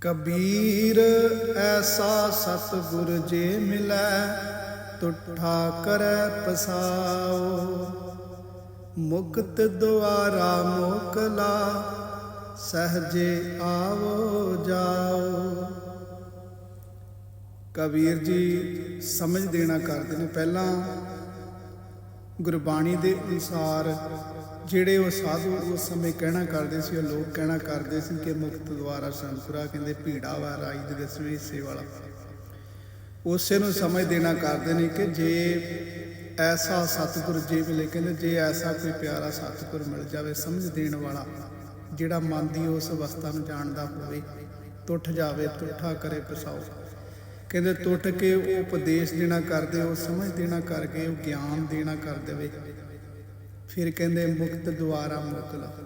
ਕਬੀਰ, ਐਸਾ ਸਤਿਗੁਰ ਜੇ ਮਿਲੈ, ਤੁਠਾ ਕਰੈ ਪਸਾਓ। ਮੁਕਤ ਦੁਆਰਾ ਮੋਕਲਾ, ਸਹਜੇ ਆਵੋ ਜਾਓ। ਕਬੀਰ ਜੀ, ਸਮਝ ਦੇਣਾ ਕਰਦੇ ਨੇ ਪਹਿਲਾਂ। ਗੁਰਬਾਣੀ ਦੇ ਅਨੁਸਾਰ ਜਿਹੜੇ ਉਹ ਸਾਧੂ ਉਸ ਸਮੇਂ ਕਹਿਣਾ ਕਰਦੇ ਸੀ, ਉਹ ਲੋਕ ਕਹਿਣਾ ਕਰਦੇ ਸੀ ਕਿ ਮੁਕਤ ਦੁਆਰਾ ਸੰਤੁਰਾ ਕਹਿੰਦੇ ਭੀੜਾ ਵਾ ਰਾਜ ਦੇ ਦਸਵੇਂ ਹਿੱਸੇ ਵਾਲਾ ਉਸੇ ਨੂੰ ਸਮਝ ਦੇਣਾ ਕਰਦੇ ਨੇ ਕਿ ਜੇ ਐਸਾ ਸਤਿਗੁਰ ਜੀ ਮਿਲੇ ਕਹਿੰਦੇ, ਜੇ ਐਸਾ ਕੋਈ ਪਿਆਰਾ ਸਤਿਗੁਰ ਮਿਲ ਜਾਵੇ, ਸਮਝ ਦੇਣ ਵਾਲਾ ਜਿਹੜਾ ਮਨ ਦੀ ਉਸ ਅਵਸਥਾ ਨੂੰ ਜਾਣਦਾ ਹੋਵੇ, ਟੁੱਟ ਜਾਵੇ, ਤੁੱਠਾ ਕਰੇ, ਪਸਾਓ। ਕਹਿੰਦੇ ਟੁੱਟ ਕੇ ਉਹ ਉਪਦੇਸ਼ ਦੇਣਾ ਕਰਦੇ, ਉਹ ਸਮਝ ਦੇਣਾ ਕਰਕੇ, ਉਹ ਗਿਆਨ ਦੇਣਾ ਕਰ ਦੇਵੇ ਫਿਰ ਕਹਿੰਦੇ ਮੁਕਤ ਦੁਆਰਾ ਮੁਕਲਾ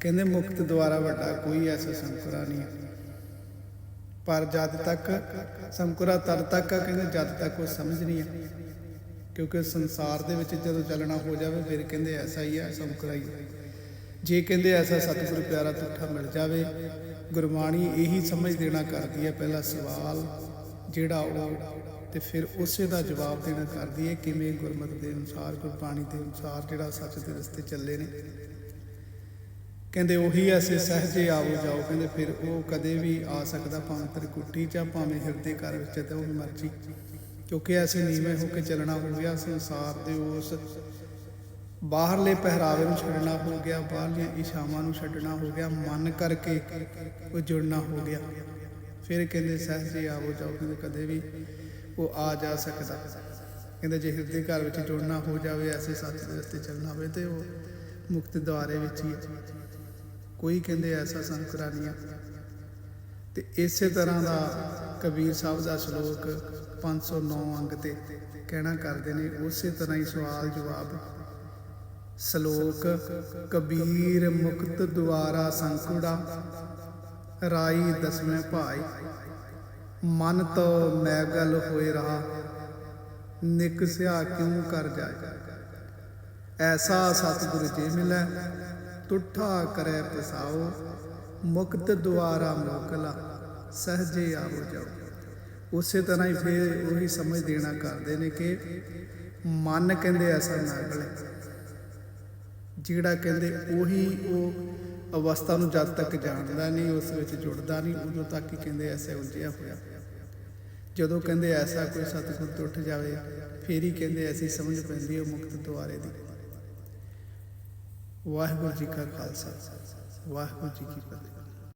ਕਹਿੰਦੇ ਮੁਕਤ ਦੁਆਰਾ ਵੱਡਾ ਕੋਈ ਐਸਾ ਸੰਕੁਰਾ ਨਹੀਂ। ਪਰ ਜਦ ਤੱਕ ਸੰਕੁਰਾ ਤਦ ਤੱਕ ਆ, ਕਹਿੰਦੇ ਜਦ ਤੱਕ ਉਹ ਸਮਝ ਨਹੀਂ ਆ। ਕਿਉਂਕਿ ਸੰਸਾਰ ਦੇ ਵਿੱਚ ਜਦੋਂ ਚੱਲਣਾ ਹੋ ਜਾਵੇ, ਫਿਰ ਕਹਿੰਦੇ ਐਸਾ ਹੀ ਆ, ਸੰਕੁਰਾ ਹੀ ਹੈ। ਜੇ ਕਹਿੰਦੇ ਐਸਾ ਸਤਿਗੁਰ ਪਿਆਰਾ ਤੁਠਾ ਮਿਲ ਜਾਵੇ, ਗੁਰਬਾਣੀ ਇਹੀ ਸਮਝ ਦੇਣਾ ਕਰਦੀ ਹੈ ਪਹਿਲਾ ਸਵਾਲ ਜਿਹੜਾ ਉਹ ਤੇ ਫਿਰ ਉਸੇ ਦਾ ਜਵਾਬ ਦੇਣਾ ਕਰਦੀ ਹੈ, ਕਿਵੇਂ ਗੁਰਮਤਿ ਦੇ ਅਨੁਸਾਰ ਗੁਰਬਾਣੀ ਦੇ ਅਨੁਸਾਰ ਜਿਹੜਾ ਸੱਚ ਦੇ ਰਸਤੇ ਚੱਲੇ ਨੇ। ਕਹਿੰਦੇ ਉਹੀ ਅਸੀਂ ਸਹਜੇ ਆਵੋ ਜਾਓ। ਕਹਿੰਦੇ ਫਿਰ ਉਹ ਕਦੇ ਵੀ ਆ ਸਕਦਾ, ਭਾਵੇਂ ਤ੍ਰਿਕੁਟੀ ਜਾਂ ਭਾਵੇਂ ਹਿਰਦੇ ਘਰ ਵਿੱਚ ਤੇ ਉਹ ਮਰਜ਼ੀ। ਕਿਉਂਕਿ ਅਸੀਂ ਨੀਵੇਂ ਹੋ ਕੇ ਚੱਲਣਾ ਹੋ ਗਿਆ, ਸੰਸਾਰ ਦੇ ਉਸ ਬਾਹਰਲੇ ਪਹਿਰਾਵੇ ਨੂੰ ਛੱਡਣਾ ਹੋ ਗਿਆ, ਬਾਹਰਲੀਆਂ ਇਸ਼ਾਵਾਂ ਨੂੰ ਛੱਡਣਾ ਹੋ ਗਿਆ, ਮਨ ਕਰਕੇ ਉਹ ਜੁੜਨਾ ਹੋ ਗਿਆ। ਫਿਰ ਕਹਿੰਦੇ ਸਹਜੇ ਆਵੋ ਜਾਓ ਕਹਿੰਦੇ ਕਦੇ ਵੀ ਉਹ ਆ ਜਾ ਸਕਦਾ। ਕਹਿੰਦੇ, ਜੇ ਹਿਰਦੇ ਘਰ ਵਿੱਚ ਜੁੜਨਾ ਹੋ ਜਾਵੇ, ਐਸੇ ਸੱਚ ਦੇ ਰਸਤੇ ਚੱਲਣਾ ਹੋਵੇ ਤੇ ਉਹ ਮੁਕਤ ਦੁਆਰੇ ਵਿੱਚ ਹੀ ਕੋਈ ਕਹਿੰਦੇ, ਐਸਾ ਸੰਕਰਾ ਨਹੀਂ ਹੈ ਤੇ ਇਸੇ ਤਰ੍ਹਾਂ ਦਾ ਕਬੀਰ ਸਾਹਿਬ ਦਾ ਸ਼ਲੋਕ 509 ਅੰਗ ਤੇ ਕਹਿਣਾ ਕਰਦੇ ਨੇ। ਉਸੇ ਤਰ੍ਹਾਂ ਹੀ ਸਵਾਲ ਜਵਾਬ, ਸ਼ਲੋਕ, ਕਬੀਰ ਮੁਕਤ ਦੁਆਰਾ ਸੰਕੁੜਾ ਰਾਈ ਦਸਵੇਂ ਭਾਈ, ਮਨ ਤੋਂ ਮੈਗਲ ਹੋਏ ਰਹਾ ਨਿਕਸਿਆ ਕਿਉਂ ਕਰ ਜਾਏ? ਐਸਾ ਸਤਿਗੁਰ ਜੀ ਮਿਲੈ, ਤੁਠਾ ਕਰੇ ਪਸਾਓ, ਮੁਕਤ ਦੁਆਰਾ ਮੋਕਲਾ, ਸਹਜੇ ਆਵੋ ਜਾਓ। ਉਸੇ ਤਰ੍ਹਾਂ ਹੀ ਫਿਰ ਉਹੀ ਸਮਝ ਦੇਣਾ ਕਰਦੇ ਨੇ ਕਿ ਮਨ ਕਹਿੰਦੇ ਐਸਾ ਨਾਗਲ ਹੈ ਜਿਹੜਾ ਕਹਿੰਦੇ ਉਹੀ ਉਹ ਅਵਸਥਾ ਨੂੰ ਜਦ ਤੱਕ ਜਾਣਦਾ ਨਹੀਂ, ਉਸ ਵਿੱਚ ਜੁੜਦਾ ਨਹੀਂ, ਉਦੋਂ ਤੱਕ ਹੀ ਕਹਿੰਦੇ ਐਸੇ ਉਲਝਿਆ ਹੋਇਆ। ਜਦੋਂ ਕਹਿੰਦੇ ਐਸਾ ਕੋਈ ਸਤਿਗੁਰ ਤੋਂ ਉੱਠ ਜਾਵੇ, ਫੇਰ ਹੀ ਕਹਿੰਦੇ ਐਸੀ ਸਮਝ ਪੈਂਦੀ ਹੈ ਮੁਕਤ ਦੁਆਰੇ ਦੀ। ਵਾਹਿਗੁਰੂ ਜੀ ਕਾ ਖਾਲਸਾ, ਵਾਹਿਗੁਰੂ ਜੀ ਕੀ ਫਤਿਹ।